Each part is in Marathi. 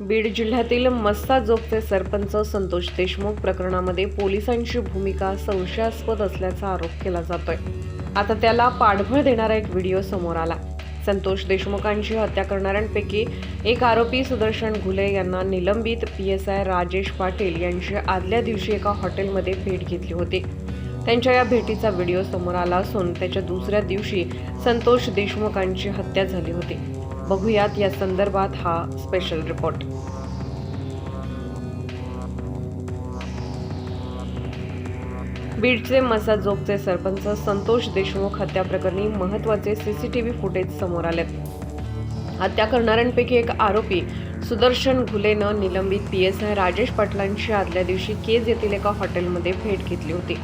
बीड जिल्ह्यातील मस्ता जोगचे सरपंच संतोष देशमुख प्रकरणामध्ये पोलिसांची भूमिका संशयास्पद असल्याचा आरोप केला जातोय. आता त्याला पाठबळ देणारा एक व्हिडिओ समोर आला. संतोष देशमुखांची हत्या करणाऱ्यांपैकी एक आरोपी सुदर्शन घुले यांना निलंबित P S I Rajesh Patil यांची आदल्या दिवशी एका हॉटेलमध्ये भेट घेतली होती. त्यांच्या या भेटीचा व्हिडिओ समोर आला असून त्याच्या दुसऱ्या दिवशी संतोष देशमुखांची हत्या झाली होती. बघूयात या संदर्भात हा स्पेशल रिपोर्ट बीडचे मसाजोगचे सरपंच संतोष देशमुख हत्या प्रकरणी महत्त्वाचे सीसीटीव्ही फुटेज समोर आले. हत्या करणाऱ्यांपैकी एक आरोपी सुदर्शन घुलेनं निलंबित पी एस आय राजेश पाटलांशी आदल्या दिवशी केज येथील एका हॉटेलमध्ये भेट घेतली होती.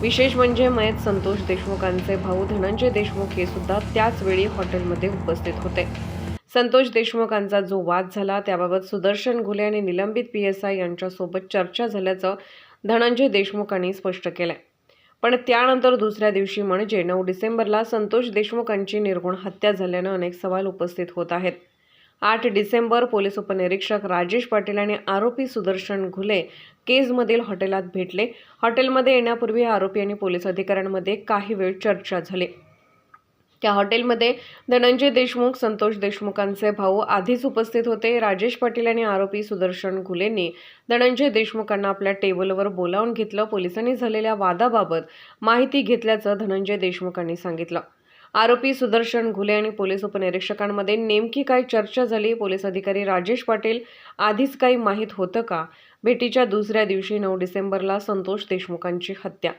विशेष म्हणजे मयत संतोष देशमुखांचे भाऊ धनंजय देशमुख हे सुद्धा त्याच वेळी हॉटेलमध्ये उपस्थित होते. संतोष देशमुखांचा जो वाद झाला त्याबाबत सुदर्शन घुले आणि निलंबित पी एस आय यांच्यासोबत चर्चा झाल्याचं धनंजय देशमुखांनी स्पष्ट केलंय. पण त्यानंतर दुसऱ्या दिवशी म्हणजे नऊ डिसेंबरला संतोष देशमुखांची निर्गुण हत्या झाल्यानं अनेक सवाल उपस्थित होत आहेत. आठ डिसेंबर पोलीस उपनिरीक्षक राजेश पाटील आणि आरोपी सुदर्शन घुले केजमधील हॉटेलात भेटले. हॉटेलमध्ये येण्यापूर्वी आरोपी आणि पोलीस अधिकाऱ्यांमध्ये काही वेळ चर्चा झाली. त्या हॉटेलमध्ये धनंजय देशमुख संतोष देशमुखांचे भाऊ आधीच उपस्थित होते. राजेश पाटील आणि आरोपी सुदर्शन घुलेंनी धनंजय देशमुखांना आपल्या टेबलवर बोलावून घेतलं. पोलिसांनी झालेल्या वादाबाबत माहिती घेतल्याचं धनंजय देशमुखांनी सांगितलं. आरोपी सुदर्शन घुले आणि पोलीस उपनिरीक्षकांमध्ये नेमकी काय चर्चा झाली? पोलीस अधिकारी राजेश पाटील आधीच काही माहीत होतं का? भेटीच्या दुसऱ्या दिवशी नऊ डिसेंबरला संतोष देशमुखांची हत्या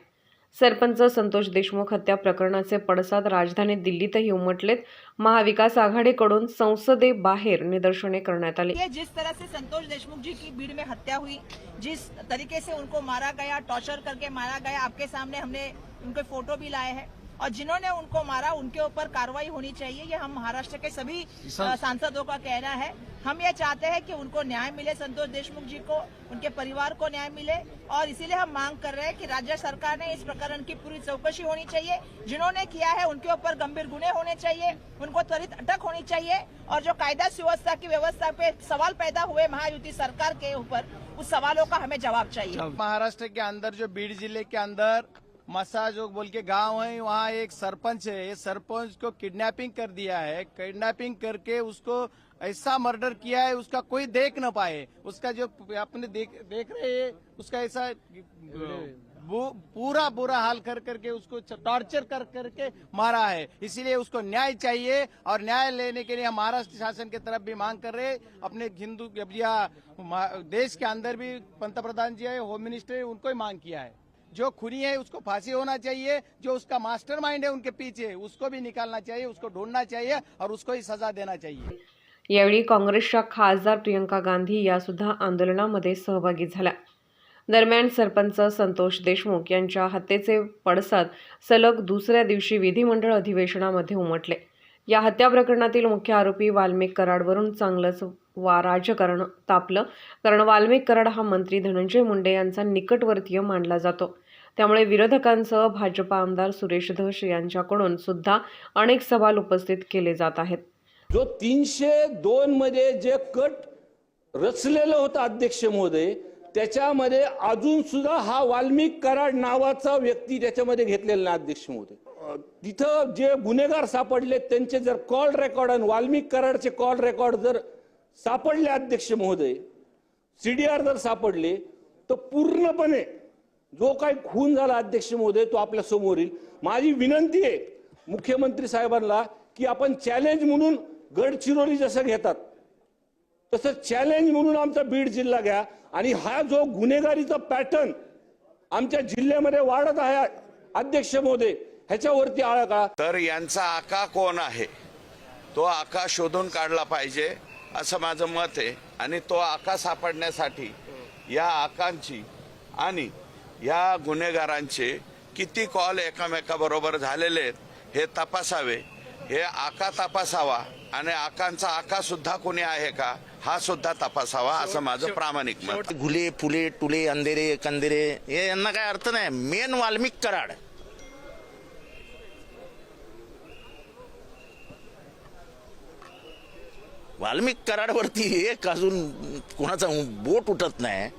सरपंच संतोष देशमुख हत्या प्रकरणाचे पडसाद राजधानी दिल्लीतही उमटलेत. महाविकास आघाडीकडून संसदेबाहेर निदर्शने करण्यात आली. जिस तरह से संतोष देशमुख जी की भीड़ में हत्या हुई जिस तरीके से उनको मारा गया टॉर्चर करके मारा गया आपके सामने हमने उनके फोटो भी लाए हैं। और जिन्होंने उनको मारा उनके ऊपर कार्रवाई होनी चाहिए ये हम महाराष्ट्र के सभी सांसदों का कहना है। हम ये चाहते हैं कि उनको न्याय मिले संतोष देशमुख जी को उनके परिवार को न्याय मिले और इसीलिए हम मांग कर रहे हैं कि राज्य सरकार ने इस प्रकरण की पूरी चौकसी होनी चाहिए। जिन्होंने किया है उनके ऊपर गंभीर गुने होने चाहिए उनको त्वरित अटक होनी चाहिए और जो कायदा सुव्यवस्था की व्यवस्था पे सवाल पैदा हुए महायुति सरकार के ऊपर उस सवालों का हमें जवाब चाहिए। महाराष्ट्र के अंदर जो बीड़ ज़िले के अंदर मसा जो बोल के गाँव है, वहाँ एक सरपंच है। ये सरपंच को किडनैपिंग कर दिया है। किडनैपिंग करके उसको ऐसा मर्डर किया है, उसका कोई देख न पाए। उसका जो अपने देख देख रहे हैं, उसका ऐसा पूरा बुरा हाल कर करके उसको टॉर्चर कर करके मारा है। इसीलिए उसको न्याय चाहिए और न्याय लेने के लिए हम महाराष्ट्र शासन की तरफ़ भी मांग कर रहे अपने हिंदू देश के अंदर भी पंतप्रधान जी है होम मिनिस्टर उनको ही मांग किया है। जो खुनी है उसको फांसी होना चाहिए जो उसका मास्टरमाइंड है उनके पीछे उसको भी निकालना चाहिए उसको ढूंढना चाहिए और उसको ही सजा देना चाहिए। यावेळी काँग्रेसच्या खासदार प्रियंका गांधी या सुद्धा आंदोलनामध्ये सहभागी झाल्या. दरम्यान सरपंच संतोष देशमुख यांच्या हत्येचे पडसाद सलग दुसऱ्या दिवशी विधिमंडळ अधिवेशनामध्ये उमटले. या हत्या प्रकरणातील मुख्य आरोपी वाल्मिक कराडवरून चांगलंच वा राजकारण तापलं. कारण वाल्मिक कराड हा मंत्री धनंजय मुंडे यांचा निकटवर्तीय मानला जातो. त्यामुळे विरोधकांसह भाजपा आमदार सुरेश धस यांच्याकडून सुद्धा अनेक सवाल उपस्थित केले जात आहेत. जो तीनशे दोन मध्ये जे कट रचलेलं होतं अध्यक्ष महोदय त्याच्यामध्ये अजून सुद्धा हा वाल्मिक कराड नावाचा व्यक्ती त्याच्यामध्ये घेतलेला अध्यक्ष महोदय. तिथं जे गुन्हेगार सापडले त्यांचे जर कॉल रेकॉर्ड आणि वाल्मिक कराडचे कॉल रेकॉर्ड जर सापडले अध्यक्ष महोदय सीडीआर जर सापडले तर पूर्णपणे जो काही खून झाला अध्यक्ष महोदय तो आपल्यासमोर येईल. माझी विनंती आहे मुख्यमंत्री साहेबांना की आपण चॅलेंज म्हणून गडचिरोली जसं घेतात तसं चॅलेंज म्हणून आमचा बीड जिल्हा घ्या. आणि हा जो गुन्हेगारीचा पॅटर्न आमच्या जिल्ह्यामध्ये वाढत आहे अध्यक्ष महोदय ह्याच्यावरती आळा का? तर यांचा आका कोण आहे? तो आका शोधून काढला पाहिजे असं माझं मत आहे. आणि तो आका सापडण्यासाठी या आकांची आणि या गुन्हेगारांचे किती कॉल एकामेकाबरोबर झालेले आहेत हे तपासावे. हे आका तपासावा आणि आकांचा आका सुद्धा कोणी आहे का हा सुद्धा तपासावा असं माझं प्रामाणिक मत. गुले फुले टुले अंधेरे कंदेरे हे यांना काय अर्थ नाही. मेन वाल्मिक कराड. वाल्मिक कराडवरती एक अजून कोणाचा बोट उठत नाही.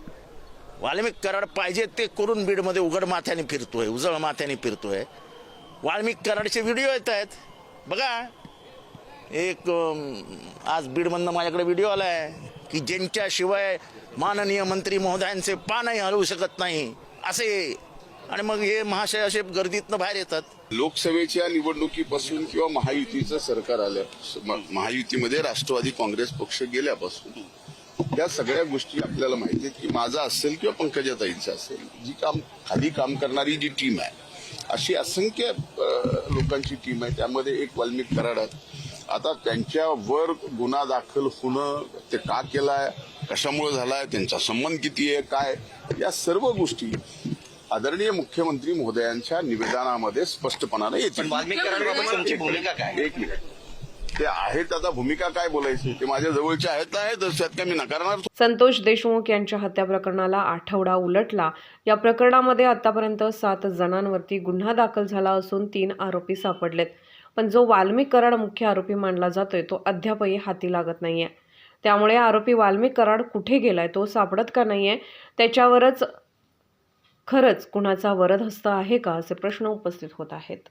वाल्मिक कराड पाहिजे ते करून बीडमध्ये उघड माथ्याने फिरतोय उजळ माथ्याने फिरतोय. वाल्मिक कराडचे व्हिडिओ येत आहेत. बघा एक आज बीडमधनं माझ्याकडे व्हिडिओ आलाय की ज्यांच्याशिवाय माननीय मंत्री महोदयांचे पानही हलवू शकत नाही असे आणि मग हे महाशय असे गर्दीतनं बाहेर येतात. लोकसभेच्या निवडणुकीपासून किंवा महायुतीचं सरकार आल्या महायुतीमध्ये राष्ट्रवादी काँग्रेस पक्ष गेल्यापासून त्या सगळ्या गोष्टी आपल्याला माहिती आहेत की माझा असेल किंवा पंकजाताईंचा असेल जी काम खाली काम करणारी जी टीम आहे अशी असंख्य लोकांची टीम आहे. त्यामध्ये एक वाल्मिक कराड आता त्यांच्यावर गुन्हा दाखल होणं ते का केलाय कशामुळे झालाय त्यांचा संबंध किती आहे काय या सर्व गोष्टी आदरणीय मुख्यमंत्री महोदयांच्या निवेदनामध्ये स्पष्टपणाने येतील. तुमची भूमिका काय? एक मिनिट. ते आहेत आता भूमिका काय बोलायची? ते माझ्या जवळचे आहेत त्यात काय मी नकारणार? संतोष देशमुख यांच्या हत्या प्रकरणाला आठवडा उलटला. या प्रकरणामध्ये आतापर्यंत सात जणांवरती गुन्हा दाखल झाला असून तीन आरोपी सापडलेत. पण जो वाल्मिक कराड मुख्य आरोपी मानला जातोय तो अद्यापही हाती लागत नाहीये. त्यामुळे आरोपी वाल्मिक कराड कुठे गेलाय तो सापडत का नाहीये त्याच्यावरच खरंच कुणाचा वरदहस्त आहे का असे प्रश्न उपस्थित होत आहेत.